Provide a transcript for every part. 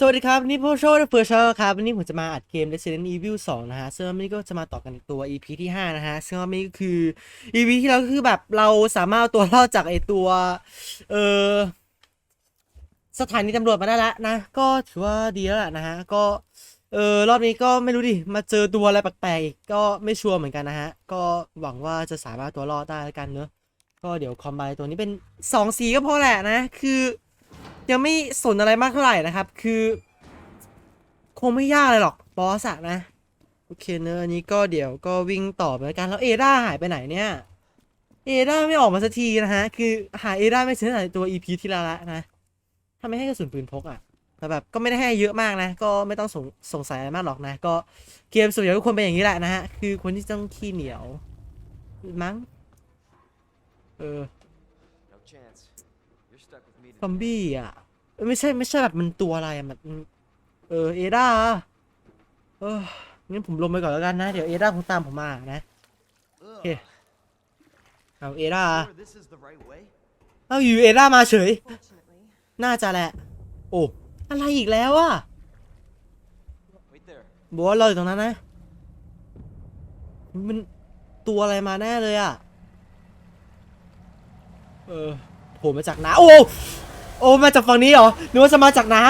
สวัสดีครับ นี่พ่อโชว์เฟิร์ชครับ วันนี้ผมจะมาอัดเกม Resident Evil 2 นะฮะซึ่งวันนี้ก็จะมาต่อกันตัว EP ที่ 5 นะฮะซึ่งวันนี้ก็คือ EP ที่แล้วก็คือแบบเราสามารถตัวรอดจากไอตัว เออสถานีตำรวจมาได้แล้วนะ ก็ถือว่าดีแล้วแหละนะฮะ ก็ เออรอบนี้ก็ไม่รู้ดิ มาเจอตัวอะไรแปลกๆอีกก็ไม่ชัวร์เหมือนกันนะฮะ ก็หวังว่าจะสามารถตัวรอดได้แล้วกันเนอะก็เดี๋ยวคอมไบตัวนี้เป็นสองสีก็พอแหละนะ คือ ยังไม่สนอะไรมากเท่าไหร่นะครับ คือ คงไม่ยากเลยหรอกบอสอะนะ โอเคเนอะอันนี้ก็เดี๋ยวก็วิ่งต่อไปแล้วกัน แล้วเอด้าหายไปไหนเนี่ย เอด้าไม่ออกมาสักทีนะฮะ คือหาเอด้าไม่เจอตั้งแต่ตัว EP ที่แล้วละนะถ้าไม่ให้กระสุนปืนพกอะแต่แบบก็ไม่ได้ให้เยอะมากนะ ก็ไม่ต้องสงสงสัยอะไรมากหรอกนะ ก็เกมส่วนใหญ่ก็ควรเป็นอย่างนี้แหละนะฮะ คือคนที่ต้องขี้เหนียวมั้ง เออ ซอมบี้อะไม่ใช่ไม่ใช่แบบมันตัวอะไรอะมันเออเอดาเอองั้นผมลงไปก่อนแล้วกันนะ เดี๋ยวเอดาคงตามผมมานะ Ugh. Okay. เอาเอดาเอาอยู่เอดามาเฉย น่าจะแหละ โอ้อะไรอีกแล้วอะบอกว่าเราอยู่ตรงนั้นนะ มันตัวอะไรมาแน่เลยอะ เออโผล่มาจากน้ำโอ้ โอ้มาจากฝั่งนี้เหรอนึกว่าจะมาจากน้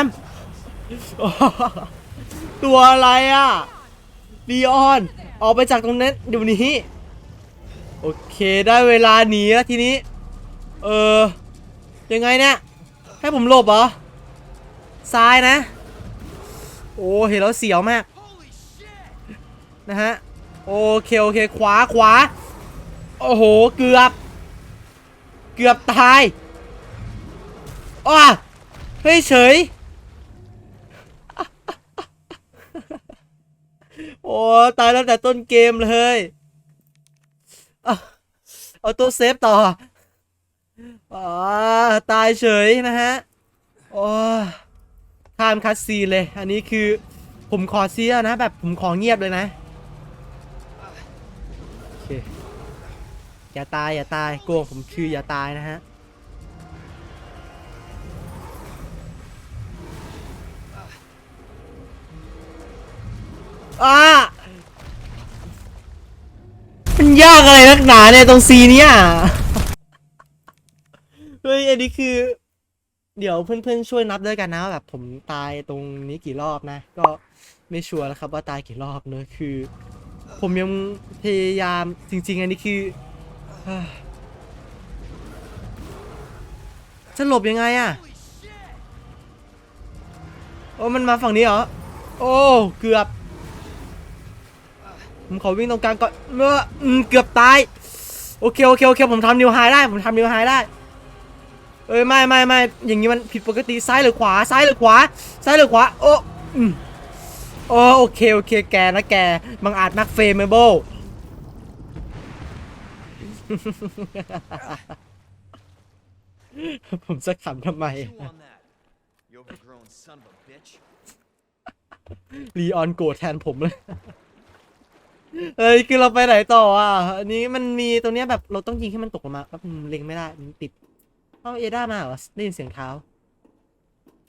ำตัวอะไรอะลีออน ออกไปจากตรงนั้นเดี๋ยวนี้ โอเคได้เวลาหนีแล้วทีนี้ เออ ยังไงเนี่ย ให้ผมหลบเหรอ ซ้ายนะ โอ้เห็นแล้วเสียวมาก นะฮะ โอเค โอเค ขวาขวา โอ้โห เกือบ เกือบตาย อ้าเฮ้ยเฉย โอ้ตายแล้วแต่ต้นเกมเลยเอาตัวเซฟต่ออ๋อตายเฉยนะฮะโอ้ข้ามคัดซีเลย อันนี้คือผมขอเสียนะ แบบผมขอเงียบเลยนะโอเคอย่าตายอย่าตายโกงผมคืออย่าตายนะฮะ อ้ามันยากอะไรนักหนาเนี่ยตรงซีเนี่ยเฮ้ยอันนี้คือ เดี๋ยวเพื่อนๆช่วยนับด้วยกันนะว่าแบบผมตายตรงนี้กี่รอบนะ ก็ไม่ชัวร์แล้วครับว่าตายกี่รอบเนอะคือ ผมยังพยายามจริง ๆ อันนี้คือจะหลบยังไงอะโอ้มันมาฝั่งนี้เหรอ โอ้ เกือบ ผมขอวิ่งตรงกลางก่อนเมื่ออืมเกือบตาย โอเคโอเคโอเค ผมทำนิวไฮได้ ผมทำนิวไฮได้ เอ้ยไม่ไม่ไม่อย่างนี้มันผิดปกติซ้ายหรือขวาซ้ายหรือขวาซ้ายหรือขวา โอ้อืมโอ้โอเคโอเคแกนะแกบังอาจนักเฟมเบิลผมจะขำทำไม Chew on that. You overgrown son of a bitch. ลีออนโกรธแทนผมเลย เอ้ยคือเราไปไหนต่ออะ อันนี้มันมีตรงเนี้ยแบบเราต้องยิงให้มันตกลงมาแบบเล็งไม่ได้มันติดเอาเอด้ามาเหรอได้ยินเสียงเท้า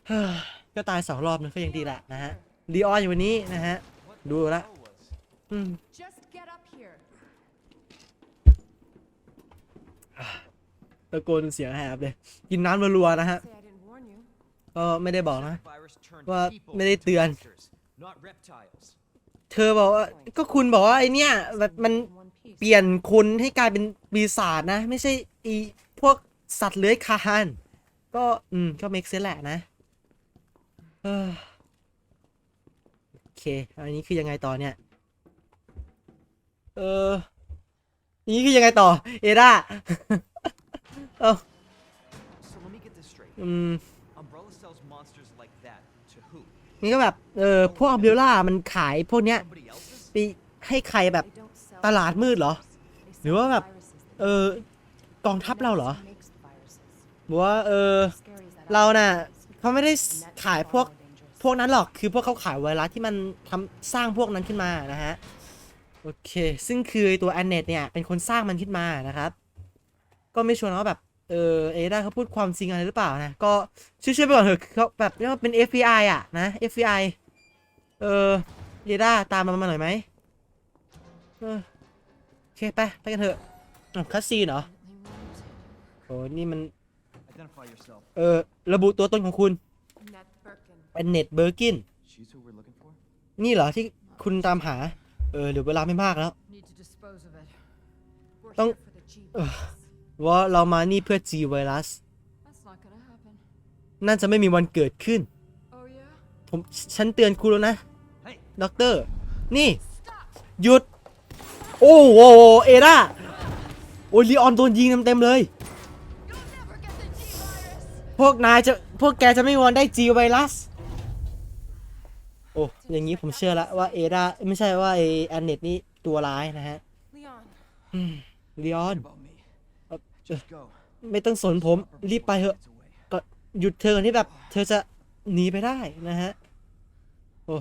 เฮ้ยก็ตายสองรอบนึงก็ยังดีแหละนะฮะลีออนอยู่วันนี้นะฮะ What Do the that. hell was? อืม just get up here. ตะโกนเสียงแหบเลย กินน้ำรัวๆนะฮะ Say I didn't warn you. ก็ไม่ได้บอกนะ ว่าไม่ได้เตือน เธอบอกว่าก็คุณบอกว่าไอเนี้ยแบบมัน In one piece. เปลี่ยนคนให้กลายเป็นปีศาจนะ ไม่ใช่อีพวกสัตว์เลื้อยคลานก็อืม ก็ make sense แหละนะเออโอเค อันนี้คือยังไงต่อเนี่ย เอออันนี้คือยังไงต่อ เอด้าเอ้า So let me get this straight. อืม นี่ก็แบบเออพวกอัมเบล่ามันขายพวกเนี้ยไปให้ใครแบบตลาดมืดเหรอ หรือว่าแบบเออกองทัพเราเหรอบอกว่าเออเราน่ะเขาไม่ได้ขายพวกพวกนั้นหรอกคือพวกเขาขายไวรัสที่มันทำสร้างพวกนั้นขึ้นมานะฮะโอเค ซึ่งคือตัวแอนเนตเนี่ยเป็นคนสร้างมันขึ้นมานะครับ ก็ไม่ชัวร์นว่าแบบ เออเอด้าเขาพูดความจริงอะไรหรือเปล่านะ ก็ช่วยๆไปก่อนเถอะเขาแบบเรียกว่าเป็น FBI อะนะ FBI เออเอด้าตามมันมาหน่อยไหมเออโอเคไปไปกันเถอะคัสซีเหรอโอ้นี่มัน เออระบุตัวตนของคุณเป็นเน็ตเบอร์กิน นี่เหรอที่คุณตามหา เออเหลือเวลาไม่มากแล้ว Need to dispose of it. We're Don't- here for the G Ugh. virus. ว่าเรามานี่เพื่อ G ไวรัส That's not gonna happen. น่าจะไม่มีวันเกิดขึ้น Oh yeah? ผมฉันเตือนคุณแล้วนะ Hey, ด็อกเตอร์ นี่ Stop! หยุด โอ้โหเอด้าโอ้ยลีออนโดนยิงเต็มๆเลย You'll never get the G virus! พวกนายจะ พวกแกจะไม่มีวันได้ G ไวรัส โอ้ อย่างนี้ผมเชื่อแล้วว่าเอด้าไม่ใช่ว่าไอแอนเนตนี่ตัวร้ายนะฮะ Leon, ลีออน ไม่ต้องสนผม รีบไปเถอะ It's away. ก็หยุดเธอก่อนที่แบบ เธอจะหนีไปได้นะฮะ โอ้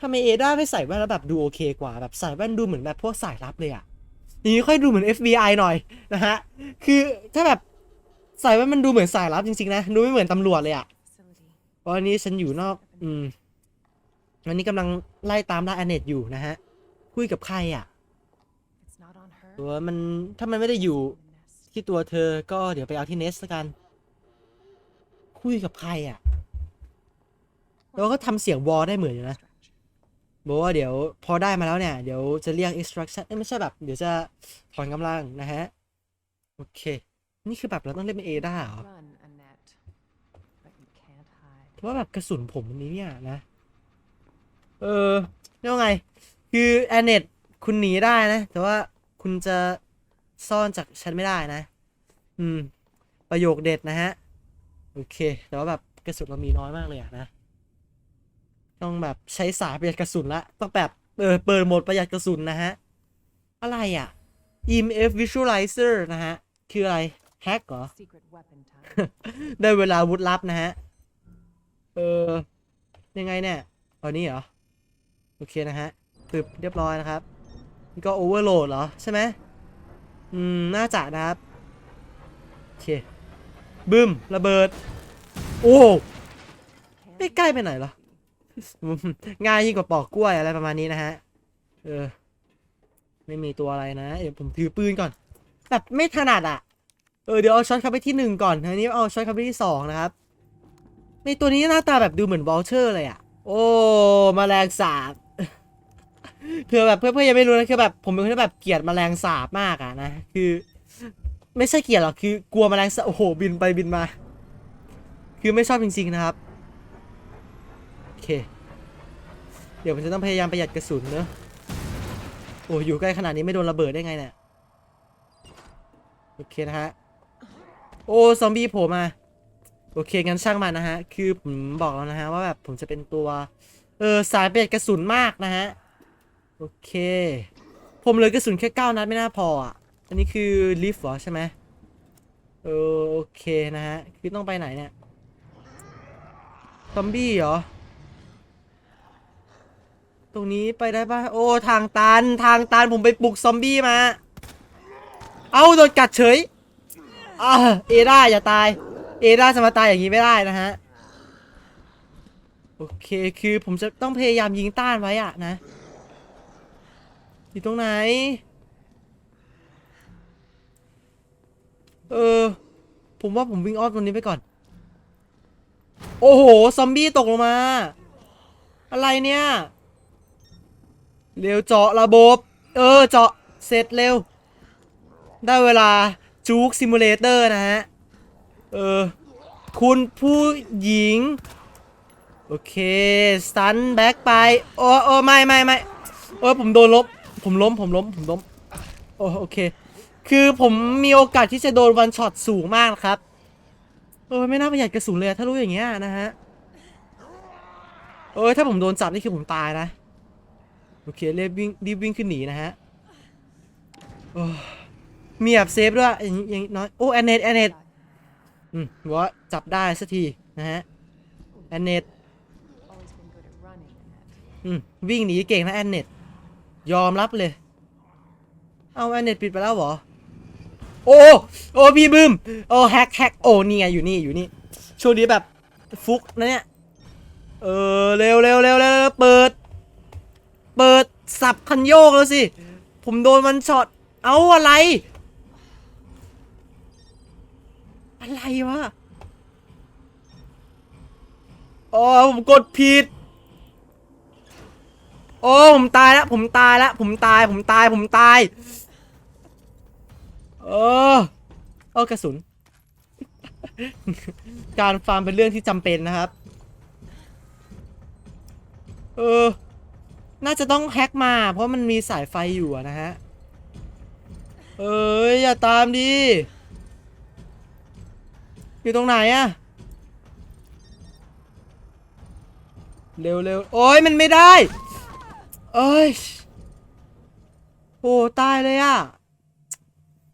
ทำไมเอด้าไม่ใส่แว่นแล้วแบบดูโอเคกว่าแบบใส่แว่นดูเหมือนแบบพวกสายลับเลยอะอย่างนี้ค่อยดูเหมือน FBI หน่อยนะฮะ คือถ้าแบบใส่แว่นมันดูเหมือนสายลับจริงๆนะ ดูไม่เหมือนตำรวจเลยอะ facility. เพราะอันนี้ฉันอยู่นอก อืมวันนี้กำลังไล่ตามล่าแอนเนตอยู่นะฮะ คุยกับใครอะ It's not on her. ตัวมันถ้ามันไม่ได้อยู่ in the nest. ที่ตัวเธอก็เดี๋ยวไปเอาที่เนสละกัน คุยกับใครอะแล้วก็ทำเสียงวอลได้เหมือนอยู่นะบอกว่าเดี๋ยวพอได้มาแล้วเนี่ย เดี๋ยวจะเรียก extraction เอ้ยไม่ใช่แบบ เดี๋ยวจะถอนกำลังนะฮะ โอเค นี่คือแบบเราต้องเล่นเป็นเอด้าเหรอเพราะว่าแบบกระสุนผมอันนี้เนี่ยนะ เออเรียกว่าไง คือแอนเนตคุณหนีได้นะ แต่ว่าคุณจะ ซ่อนจากฉันไม่ได้นะ อืม ประโยคเด็ดนะฮะ โอเค แต่ว่าแบบกระสุนเรามีน้อยมากเลยอะนะ ต้องแบบใช้สายประหยัดกระสุนละ ต้องแบบเออเปิดโหมดประหยัดกระสุนนะฮะ อะไรอะ EMF Visualizer นะฮะ คืออะไร แฮกเหรอ ได้เวลาวุธลับนะฮะ เออ ยังไงเนี่ยเอานี้เหรอ โอเคนะฮะตึบเรียบร้อยนะครับ นี่ก็โอเวอร์โหลดเหรอ ใช่ไหม อืม น่าจะนะครับโอเคบึ้มระเบิด โอ้ไม่ใกล้ไปไหนหรอ ง่ายยิ่งกว่าปอกกล้วยอะไรประมาณนี้นะฮะ เออ ไม่มีตัวอะไรนะเดี๋ยวผมถือปืนก่อน แบบไม่ถนัดอะ เออเดี๋ยวเอาช็อตคัพไปที่หนึ่งก่อนทีนี้เอาช็อตคัพไปที่สองนะครับ ในตัวนี้หน้าตาแบบดูเหมือนวอลเชอร์เลยอะ โอ้มแมลงสาบ คือแบบเพื่อนๆยังไม่รู้นะคือแบบผมเป็นคนที่แบบเกลียดแมลงสาบมากอะนะคือ ไม่ใช่เกลียดหรอกคือกลัวแมลงสาบโอ้โหบินไปบินมา คือไม่ชอบจริงๆนะครับโอเค เดี๋ยวผมจะต้องพยายามประหยัดกระสุนเนอะโอ้อยู่ใกล้ขนาดนี้ไม่โดนระเบิดได้ไงเนี่ยโอเคนะฮะโอ้ซอมบี้โผล่มาโอเคงั้นช่างมันนะฮะคือผมบอกแล้วนะฮะว่าแบบผมจะเป็นตัวเออสายประหยัดกระสุนมากนะฮะ โอเค ผมเลือกระสุนแค่เก้านัดไม่น่าพออะ อันนี้คือลิฟต์เหรอใช่ไหมเออโอเคนะฮะ คือต้องไปไหนเนี่ย ซอมบี้เหรอ ตรงนี้ไปได้ปะโอ้ ทางตัน ทางตันผมไปปลุกซอมบี้มา เอาโดนกัดเฉยอ่าเอด้าอย่าตาย เอด้าจะมาตายอย่างนี้ไม่ได้นะฮะ โอเค คือผมจะต้องพยายามยิงต้านไว้อะนะ อยู่ตรงไหน เออ ผมว่าผมวิ่งออมตรงนี้ไปก่อน โอ้โห ซอมบี้ตกลงมา อะไรเนี่ย เร็วเจาะระบบ เออ เจาะ เสร็จเร็ว ได้เวลาจูกซิมูเลเตอร์นะฮะ เออ คุณผู้หญิง โอเค สตันแบ็กไป โอ้โอ้ไม่ไม่ไม่เออผมโดนล้ม ผมล้มผมล้มผมล้มโอโอเค คือผมมีโอกาสที่จะโดนวันช็อตสูงมากครับเออไม่น่าประหยัดกระสุนเลยอะถ้ารู้อย่างเงี้ยนะฮะเออถ้าผมโดนจับนี่คือผมตายนะโอเครีบวิ่งรีบวิ่งขึ้นหนีนะฮะโอ้มีแบบเซฟด้วยอย่างย่างน้อยโอ้แอนเนตแอนเนตอืมว่าจับได้สักทีนะฮะแอนเนตอืมวิ่งหนีเก่งนะแอนเนต ยอมรับเลย เอาแอนเนตปิดไปแล้วเหรอ โอ้ โอ้พี่บึ้ม โอ้แฮกแฮกโอ้นี่ไงอยู่นี่อยู่นี่ ช่วงนี้แบบฟุกนะเนี่ย เออเร็วเร็วเร็วเร็วเร็วเปิด เปิดสับคันโยกแล้วสิ ผมโดนมันช็อต เอาอะไร อะไรวะ อ๋อผมกดผิด โอ้ผมตายแล้วผมตายแล้วผมตายผมตายผมตายเออเออกระสุน การฟาร์มเป็นเรื่องที่จำเป็นนะครับ เออ น่าจะต้องแฮ็กมา เพราะมันมีสายไฟอยู่นะฮะ เอ้ยอย่าตามดิ อยู่ตรงไหนอะเร็วเร็วโอ้ยมันไม่ได้ เอ้ยโอ้ตายเลยอะ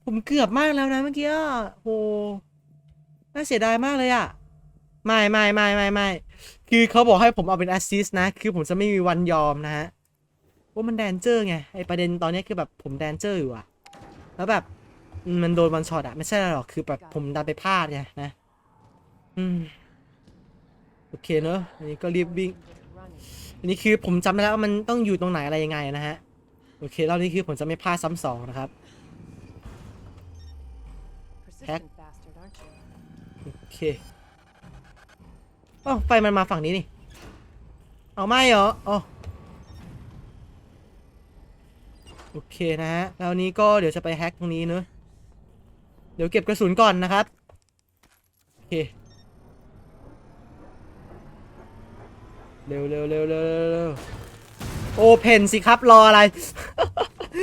ผมเกือบมากแล้วนะเมื่อกี้อะโอ้น่าเสียดายมากเลยอะไม่ไม่ไม่ไม่ไม่คือเขาบอกให้ผมเอาเป็นแอสซิสต์นะ คือผมจะไม่มีวันยอมนะฮะว่ามันแดนเจอร์ไง ไอประเด็นตอนนี้คือแบบผมแดนเจอร์อยู่อะแล้วแบบ มันโดนวันช็อตอะไม่ใช่หรอก คือแบบผมดันไปพลาดไงนะ อืม โอเคเนอะอันนี้ก็รีบวิ่ง อันนี้คือผมจำได้แล้วว่ามันต้องอยู่ตรงไหนอะไรยังไงนะฮะ โอเครอบนี้คือผมจะไม่พลาดซ้ำสองนะครับ Persistent bastard, aren't you? โอเคอ๋อไฟมันมาฝั่งนี้นี่ เอาไม่เหรออ๋อโอเคนะฮะ แล้วนี้ก็เดี๋ยวจะไปแฮ็กตรงนี้เนอะเดี๋ยวเก็บกระสุนก่อนนะครับ โอเค เร็วเร็วเร็วเร็วเร็วโอเพนสิครับรออะไร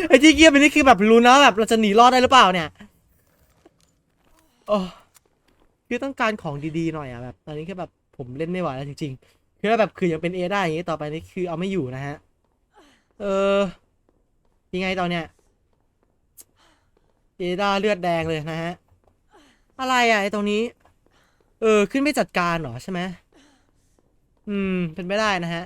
ไอ้ที่เกียบอันนี้คือแบบรู้นะแบบเราจะหนีรอดได้หรือเปล่าเนี่ยโอ้คือต้องการของดีๆหน่อยอะแบบตอนนี้คือแบบผมเล่นไม่ไหวแล้วจริงๆคือแบบคือยังเป็นเอได้อย่างนี้ต่อไปนี่คือเอาไม่อยู่นะฮะ เออยังไงตอนเนี้ยเอดาเลือดแดงเลยนะฮะ อะไรอะไอตรงนี้ เออ ขึ้นไม่จัดการหรอใช่ไหม อืม เป็นไม่ได้นะฮะ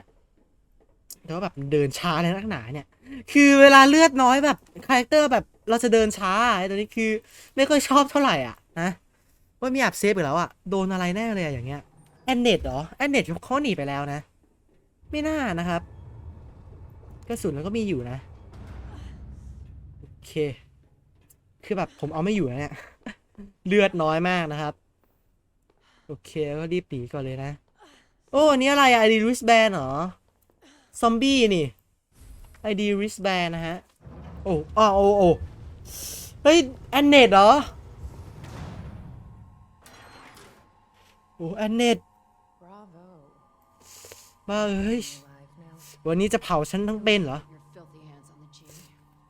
แต่ว่าแบบเดินช้าในนักหนาเนี่ย คือเวลาเลือดน้อยแบบคาแรคเตอร์แบบเราจะเดินช้าไอตัวนี้คือ ไม่ค่อยชอบเท่าไหร่อะนะว่ามีแอบเซฟไปแล้วอะโดนอะไรแน่เลยอะอย่างเงี้ยแอนเนตเหรอแอนเนตเขาหนีไปแล้วนะ ไม่น่านะครับกระสุนมันก็มีอยู่นะโอเค คือแบบผมเอาไม่อยู่นะเนี่ยเลือดน้อยมากนะครับ โอเคก็รีบหนีก่อนเลยนะ โอ้อันนี้อะไรอะ ID wristband เหรอ ซอมบี้นี่ ID wristband นะฮะ โอ้อ้โอ้โอ้เฮ้ย แอนเนตเหรอ โอ้แอนเนต Bravo. บ้าเอ้ย วันนี้จะเผาฉันทั้งเป็นเหรอ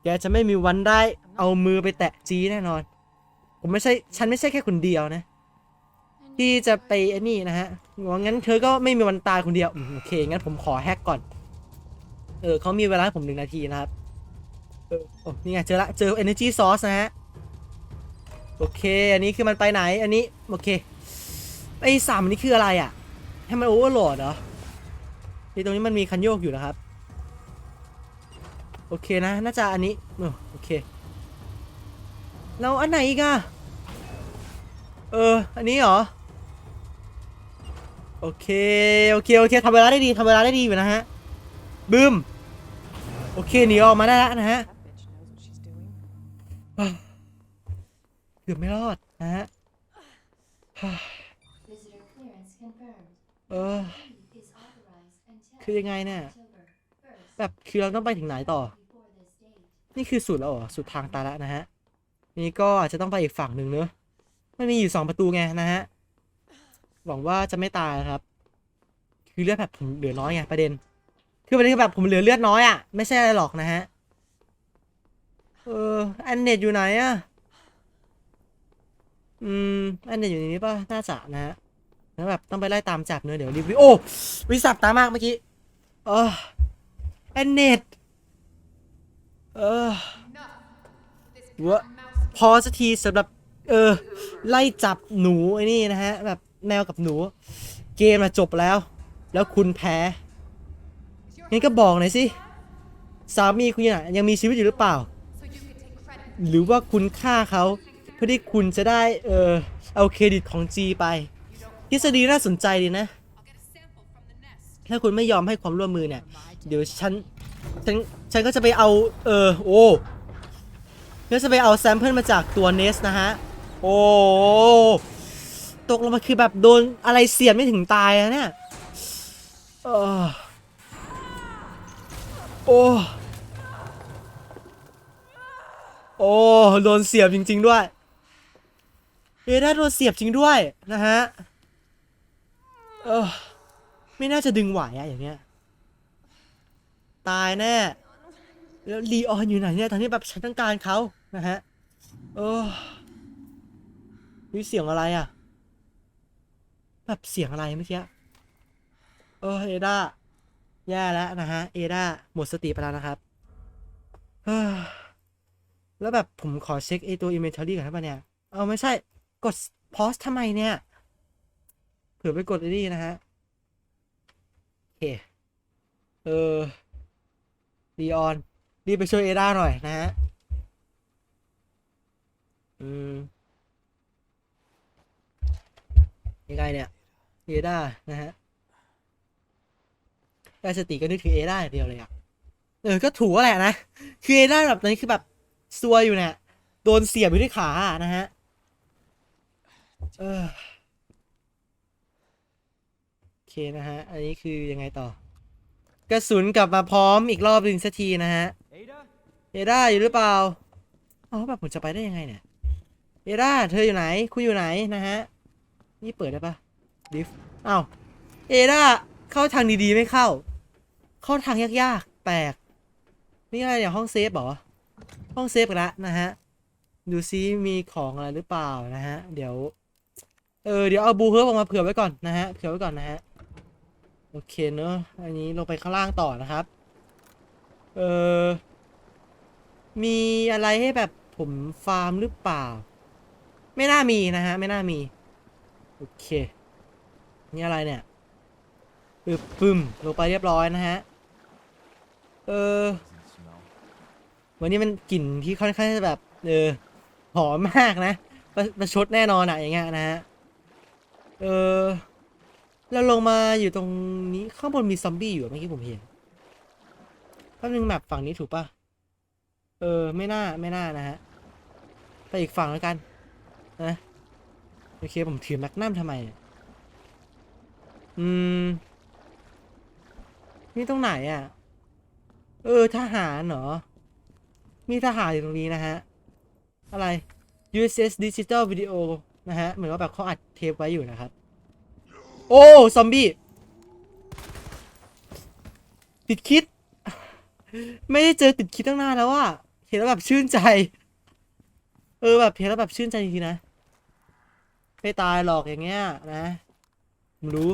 แกจะไม่มีวันได้เอามือไปแตะจีแน่นอน ผมไม่ใช่ ฉันไม่ใช่แค่คนเดียวนะ ที่จะไปไอ้นี่นะฮะงั้นเธอก็ไม่มีวันตายคนเดียวโอเค งั้นผมขอแฮกก่อน เออเขามีเวลาให้ผมหนึ่งนาทีนะครับ เออโอ้นี่ไงเจอละ เจอ energy source นะฮะ โอเค อันนี้คือมันไปไหน อันนี้ โอเค ไอ้สามอันนี้คืออะไรอะ ให้มันโอเวอร์โหลดเหรอที่ตรงนี้มันมีคันโยกอยู่นะครับ โอเคนะ น่าจะอันนี้ โอเค เราอันไหนอีกอะเออ อันนี้เหรอ โอเค โอเค โอเคทำเวลาได้ดีทำเวลาได้ดีอยู่นะฮะบึ้มโอเคหนีออกมาได้แล้วนะฮะเกือบไม่รอดนะฮะเออคือยังไงเนี่ยแบบคือเราต้องไปถึงไหนต่อ นี่คือสุดแล้วเหรอสุดทางตาแล้วนะฮะนี่ก็อาจจะต้องไปอีกฝั่งหนึ่งเนอะมันมีอยู่สองประตูไงนะฮะ หวังว่าจะไม่ตายนะครับ คือเลือดแบบผมเหลือน้อยไงประเด็น คือประเด็นคือแบบผมเหลือเลือดน้อยอะไม่ใช่อะไรหรอกนะฮะ เออแอนเนตอยู่ไหนอะ อืมแอนเนตอยู่ในนี้ป่ะ น่าจะนะฮะ แล้วแบบต้องไปไล่ตามจับเนอะเดี๋ยวรีวิวโอ้วิสับตามากเมื่อกี้ เออแอนเนตเออวะพอสักทีสำหรับ เออ ไล่จับหนูไอ้นี่นะฮะ แบบ แมวกับหนู เกมมาจบแล้ว แล้วคุณแพ้งั้นก็บอกหน่อยสิสามีคุณน่ะยังมีชีวิตอยู่หรือเปล่า หรือว่าคุณฆ่าเขา เพื่อที่คุณจะได้เออเอาเครดิตของ G ไปทฤษฎีน่าสนใจดีนะ ถ้าคุณไม่ยอมให้ความร่วมมือเนี่ย เดี๋ยวฉันฉันฉันก็จะไปเอาเออโอ้ก็จะไปเอาแซมเปิลมาจากตัวเนสนะฮะ โอ้ ตกลงมาคือแบบโดนอะไรเสียบไม่ถึงตายอะเนี่ยโอ้ โอ้ โดนเสียบจริง ๆ ด้วยเอด้าโดนเสียบจริงด้วยนะฮะ เออ ไม่น่าจะดึงไหวอะอย่างเงี้ย ตายแน่ แล้วลีออนอยู่ไหนเนี่ยตอนนี้แบบฉันต้องการเขานะฮะ เออมีเสียงอะไรอะ แบบเสียงอะไรเมื่อกี้เออเอดาแย่แล้วนะฮะ เอดาหมดสติไปแล้วนะครับแล้วแบบผมขอเช็คไอตัว inventory ก่อนได้ปะเนี่ย เอาไม่ใช่ กด pause ทำไมเนี่ย เผื่อไปกดไอ้นี่นะฮะโอเค เออลีออนรีบไปช่วยเอดาหน่อยนะฮะ อืมยังไงเนี่ย เอด้านะฮะได้สติก็นึกถึงเอด้าอย่างเดียวเลยอะ เออ ก็ถูกแล้วแหละนะ คือเอด้าแบบนี้คือแบบซวยอยู่เนี่ย โดนเสียบอยู่ที่ขาอะนะฮะ เออโอเคนะฮะ อันนี้คือยังไงต่อ กระสุนกลับมาพร้อมอีกรอบหนึ่งสักทีนะฮะ Ada? เอด้าอยู่หรือเปล่าอ๋อแบบผมจะไปได้ยังไงเนี่ย เอด้าเธออยู่ไหน คุณอยู่ไหนนะฮะ นี่เปิดได้ปะ ดิฟอ้าวเอด้าเข้าทางดีๆไม่เข้า เข้าทางยากๆแปลกนี่อะไรเนี่ยห้องเซฟหรอ ห้องเซฟกันละนะฮะ ดูซิมีของอะไรหรือเปล่านะฮะ เดี๋ยว เออเดี๋ยวเอาบูเฮิร์บออกมาเผื่อไว้ก่อนนะฮะ เผื่อไว้ก่อนนะฮะ โอเคเนอะอันนี้ลงไปข้างล่างต่อนะครับ เออ มีอะไรให้แบบผมฟาร์มหรือเปล่า ไม่น่ามีนะฮะ ไม่น่ามี โอเค นี่อะไรเนี่ยปึบปึ้มลงไปเรียบร้อยนะฮะ เออ วันนี้มันกลิ่นที่ค่อนข้างจะแบบ เออ หอมมากนะประประชดแน่นอนอะอย่างเงี้ยนะฮะ เออแล้วลงมาอยู่ตรงนี้ข้างบนมีซอมบี้อยู่อะเมื่อกี้ผมเห็นแป๊บนึงแบบฝั่งนี้ถูกปะเออ ไม่น่า ไม่น่านะฮะ ไปอีกฝั่งแล้วกัน นะ โอเค ผมถือแมกนัมทำไมเนี่ย อืม นี่ตรงไหนอะ เออทหารเหรอ มีทหารอยู่ตรงนี้นะฮะ อะไร USS Digital Video นะฮะ เหมือนว่าแบบเขาอัดเทปไว้อยู่นะครับ โอ้ ซอมบี้ ติดคิด ไม่ได้เจอติดคิดตั้งนานแล้วอะเห็นแล้วแบบชื่นใจ เออแบบเห็นแล้วแบบชื่นใจจริงๆนะไม่ตายหรอกอย่างเงี้ยนะผมรู้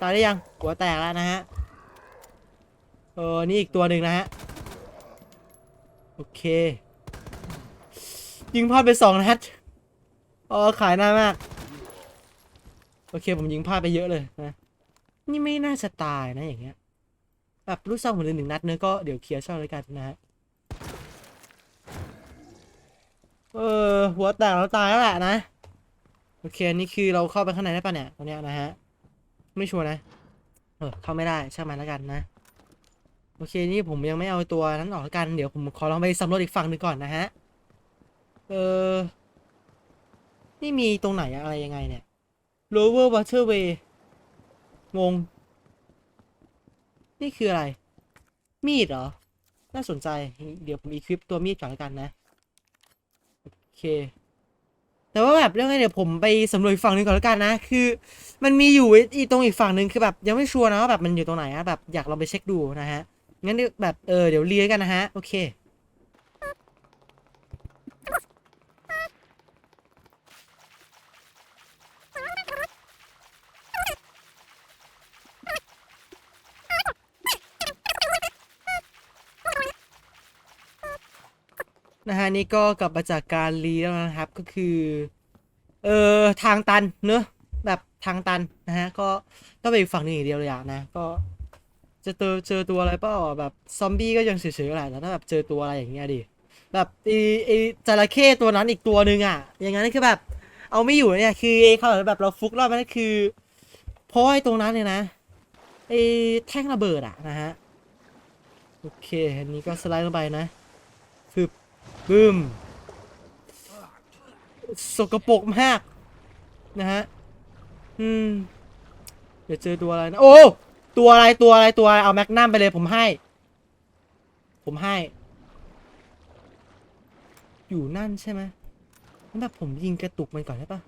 ตายได้ยังหัวแตกแล้วนะฮะเออนี่อีกตัวหนึ่งนะฮะโอเค ยิงพลาดไปสองนัดอ๋อขายหน้ามาก โอเคผมยิงพลาดไปเยอะเลยนะนี่ไม่น่าจะตายนะอย่างเงี้ยแบบลูกซองหมดเลยหนึ่งนัดเนื้อก็เดี๋ยวเคลียร์ช่องเลยกันนะฮะเออหัวแตกแล้วตายแล้วแหละนะ โอเคอันนี่คือเราเข้าไปข้างในได้ปะเนี่ยตรงเนี้ยนะฮะ ไม่ชัวร์นะ เออ เข้าไม่ได้ช่างมันแล้วกันนะ โอเค นี่ผมยังไม่เอาตัวนั้นออกแล้วกัน เดี๋ยวผมขอลองไปสำรวจอีกฝั่งหนึ่งก่อนนะฮะ เออ นี่มีตรงไหนอะไรยังไงเนี่ย lower waterway งง นี่คืออะไร มีดเหรอ น่าสนใจ เดี๋ยวผมอีควิปตัวมีดก่อนแล้วกันนะ โอเค แต่ว่าแบบเรื่องงี้เดี๋ยวผมไปสำรวจอีกฝั่งหนึ่งก่อนแล้วกันนะ คือ มันมีอยู่อีตรงอีกฝั่งหนึ่งคือแบบยังไม่ชัวร์นะว่าแบบมันอยู่ตรงไหนอะแบบอยากลองไปเช็คดูนะฮะงั้นเดี๋ยวแบบเออเดี๋ยวเลี้ยกันนะฮะโอเค นะฮะนี่ก็กลับมาจากการรีแล้วนะครับก็คือ เออทางตันเนอะแบบทางตันนะฮะก็ต้องไปอีกฝั่งหนึ่งอย่างเดียวเลยอะนะก็จะเจอเจอตัวอะไรเปล่าแบบซอมบี้ก็ยังเฉยๆแหละแต่ถ้าแบบเจอตัวอะไรอย่างเงี้ยดิแบบไอ้ไอ้จระเข้ตัวนั้นอีกตัวหนึ่งอะ อย่างนั้นคือแบบ เอาไม่อยู่เนี่ยคือไอ้เขาแบบเราฟุกรอบนั้นคือเพราะไอ้ตรงนั้นเนี่ยนะไอ้แท่งระเบิดอะนะฮะโอเคอันนี้ก็สไลด์ลงไปนะคือ บึ้มสกปรกมาก นะฮะ อืม เดี๋ยวเจอตัวอะไรนะ โอ้ ตัวอะไรตัวอะไรตัวอะไร เอาแมกนัมไปเลยผมให้ ผมให้ อยู่นั่นใช่ไหมงั้นแบบผมยิงกระตุกมันก่อนได้ปะ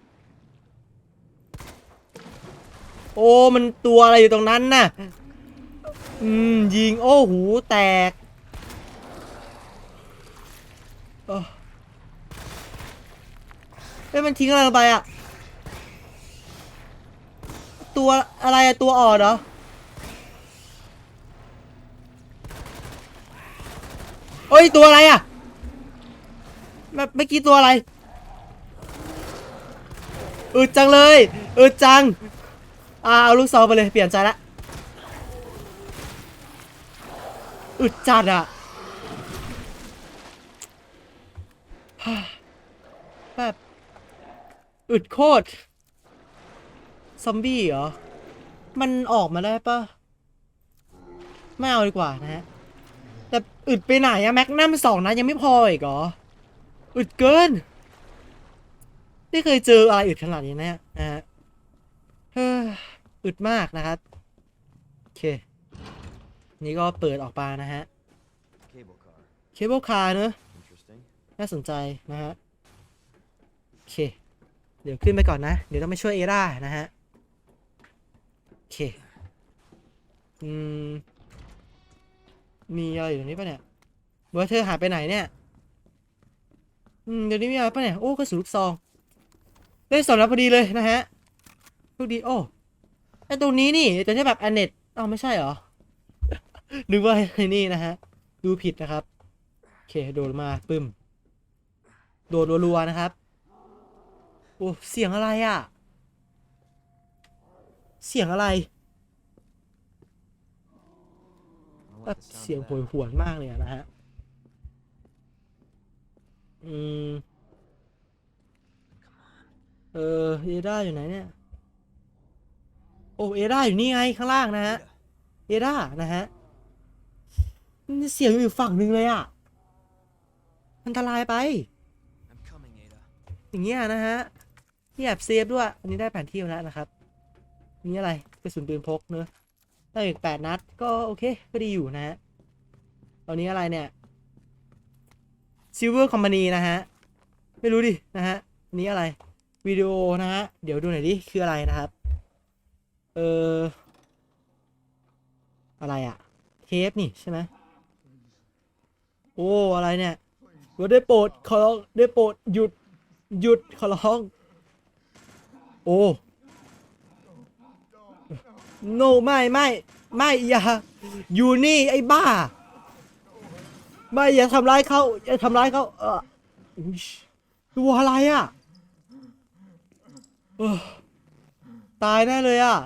โอ้ มันตัวอะไรอยู่ตรงนั้นน่ะ อืม ยิง โอ้ หู แตก เอ้อเอ้ยมันทิ้งอะไรลงไปอะตัวอะไรอะตัวอ่อนเหรอเอ้ยตัวอะไรอะแบบเมื่อกี้ตัวอะไรอึดจังเลยอึดจังอ่าเอาลูกซองไปเลยเปลี่ยนใจละอึดจัดอะ ฮ่า แบบอึดโคตร ซอมบี้เหรอ มันออกมาได้ปะไม่เอาดีกว่านะฮะ แต่อึดไปไหนอะแม็กนัมสองนะยังไม่พออีกเหรอ อึดเกิน ไม่เคยเจออะไรอึดขนาดนี้นะนะฮะเฮ้ออึดมากนะครับ โอเค นี่ก็เปิดออกมานะฮะ Cable car. เคเบิลคาร์เนอะ Interesting. น่าสนใจนะฮะ โอเค เดี๋ยวขึ้นไปก่อนนะ เดี๋ยวต้องไปช่วยเอร่านะฮะ โอเค อืม มีอะไรอยู่ตรงนี้ปะเนี่ยเบอร์เธอหายไปไหนเนี่ยอืมเดี๋ยวนี้มีอะไรปะเนี่ย โอ้กระสุนลูกซอง ได้สำรับพอดีเลยนะฮะพอดี โอ้ไอตรงนี้นี่แต่ที่แบบอันเน็ตอ้าวไม่ใช่เหรอ นึกว่าไอ้นี่นะฮะ ดูผิดนะครับ โอเค โดดมาปึ้ม โดดรัวๆนะครับ โอ้เสียงอะไรอะ่ะ เสียงอะไรแบบเสียงโหยหวนมากเลยนะฮะ อืม เออเอด้าอยู่ไหนเนี่ย โอ้เอด้าอยู่นี่ไงข้างล่างนะฮะ เอด้านะฮะเสียงอยู่ฝั่งหนึ่งเลยอะอันตรายไป อย่างเงี้ยนะฮะที่แอบเซฟด้วย อันนี้ได้แผนที่มาแล้วนะครับนี่อะไรกระสุนปืนพกเนอะได้อีกแปดนัด ก็โอเค ก็ดีอยู่นะฮะ ตอนนี้อะไรเนี่ย Silver Company นะฮะ ไม่รู้ดินะฮะอันนี้อะไรวิดีโอนะฮะ เดี๋ยวดูหน่อยดิคืออะไรนะครับ เอออะไรอะเทปนี่ใช่ไหมโอ้ อะไรเนี่ยว่าได้โปรดขอได้โปรดหยุด หยุดขอร้อง โอ้ no ไม่ไม่ไม่อย่าอยู่นี่ไอ้บ้า ไม่อย่าทำร้ายเขาอย่าทำร้ายเขาเอออุ๊ยตัวอะไรอะเออตายแน่เลยอะ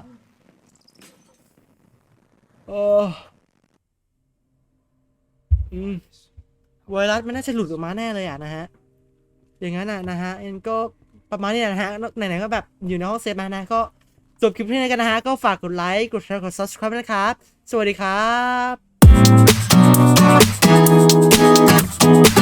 เอออืมไวรัสมันน่าจะหลุดออกมาแน่เลยอะนะฮะ อย่างนั้นอะนะฮะเอ็นก็ประมาณนี้นะฮะไหนๆก็แบบอยู่ในห้องเซฟมานะก็จบคลิปที่นี้กันนะฮะ ก็ฝากกดไลค์กดแชร์กด subscribe ด้วยนะครับ สวัสดีครับ